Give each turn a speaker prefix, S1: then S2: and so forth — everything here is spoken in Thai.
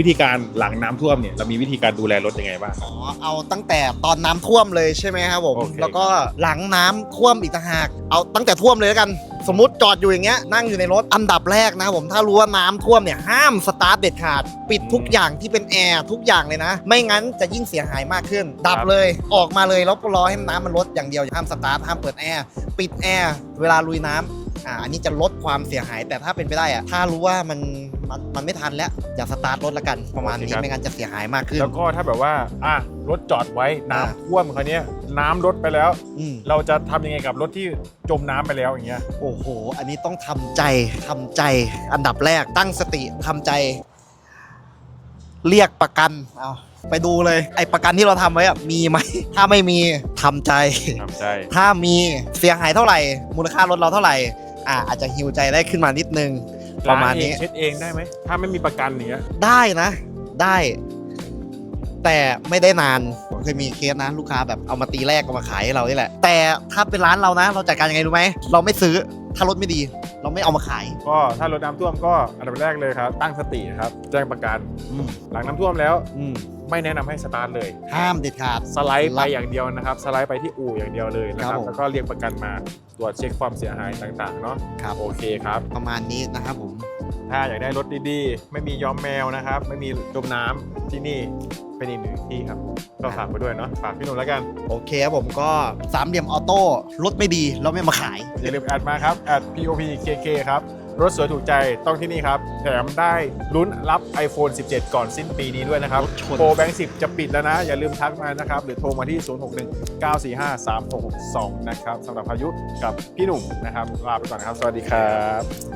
S1: วิธีการหลังน้ำท่วมเนี่ยเรามีวิธีการดูแลรถยังไงบ้าง
S2: อ๋อเอาตั้งแต่ตอนน้ำท่วมเลยใช่ไหมครับผม
S1: โอเค
S2: แล้วก็หลังน้ำท่วมอีกต่างหากเอาตั้งแต่ท่วมเลยแล้วกัน สมมติจอดอยู่อย่างเงี้ยนั่งอยู่ในรถอันดับแรกนะครับผมถ้ารู้ว่าน้ำท่วมเนี่ยห้ามสตาร์ทเด็ดขาด ปิดทุกอย่างที่เป็นแอร์ทุกอย่างเลยนะ ไม่งั้นจะยิ่งเสียหายมากขึ้น ดับเลยออกมาเลยแล้วก็รอให้น้ำมันลดอย่างเดียวห้ามสตาร์ทห้ามเปิดแอร์ปิดแอร์เวลาลุยน้ำ อ่าอันนี้จะลดความเสียหาย แต่ถ้าเป็นไปได้อะถ้ารู้ว่ามันมันมันไม่ทันแล้วอย่าสตาร์ทรถละกันประมาณนี้ไม่งั้นจะเสียหายมากขึ้น
S1: แล้วก็ถ้าแบบว่าอะรถจอดไว้น้ำ
S2: อ่า
S1: ท่วมคราวเนี้ยน้ำลดไปแล้ว
S2: อืม
S1: เราจะทำยังไงกับรถที่จมน้ำไปแล้วอย่างเงี้ย
S2: โอ้โห อันนี้ต้องทำใจทำใจ อันดับแรกตั้งสติทำใจ เรียกประกันเอาไปดูเลย ไอ้ประกันที่เราทำไว้อะมีไหม ถ้าไม่มีทำใจ
S1: ทำใจ
S2: ถ้ามีเสียหายเท่าไหร่ มูลค่ารถเราเท่าไหร่ อ่าอาจจะฮิวใจได้ขึ้นมานิดนึง ประมาณนี้
S1: ล้งเองเช็ดเองได้ไหม ถ้าไม่มีประกันอย่างเงี้ย
S2: ได้นะ ได้ แต่ไม่ได้นานผมเคยมีเคสนะลูกค้าแบบเอามาตีแรกเอามาขายให้เรานี่แหละ แต่ถ้าเป็นร้านเรานะ เราจัดการยังไงรู้ไหมเราไม่ซื้อถ้ารถไม่ดี เราไม่เอามาขาย
S1: ก็ถ้ารถน้ำท่วมก็อันดับแรกเลยครับ ตั้งสตินะครับ แจ้งประกัน
S2: อืม
S1: หลังน้ำท่วมแล้ว
S2: อืม
S1: ไม่แนะนำให้สตาร์ทเลย
S2: ห้ามเด็ดขาด
S1: สไลด์ไปอย่างเดียวนะครับ สไลด์ไปที่อู่อย่างเดียวเลยนะค
S2: ครั
S1: รั
S2: บบผม
S1: แล้วก็เรียกประกันมาตรวจเช็คความเสียหายต่างๆเนาะ
S2: ครับ
S1: โอเคครับ
S2: ประมาณนี้นะครับผม
S1: ถ้าอยากได้รถดีๆ ไม่มีย้อมแมวนะครับ ไม่มีจมน้ำที่นี่เป็นอีกหนึ่งที่ครับ ก็ฝากไปด้วยเนาะฝากพี่หนุ่มแล้วกัน
S2: โอเคครับผมก็สามเหลี่ยมออโต้รถไม่ดีเราไม่มาขาย
S1: อย่าลืมแอดมาครับ at popkk ครับ รถสวยถูกใจต้องที่นี่ครับ แถมได้ลุ้นรับ iPhone 17 ก่อนสิ้นปีนี้ด้วยนะครับ
S2: รถชน
S1: โปรแบงค์10 จะปิดแล้วนะ อย่าลืมทักมานะครับ หรือโทรมาที่ 061 945 3662 นะครับสำหรับพายุกับพี่หนุ่มนะครับ ลาไปก่อนนะครับ สวัสดีครับ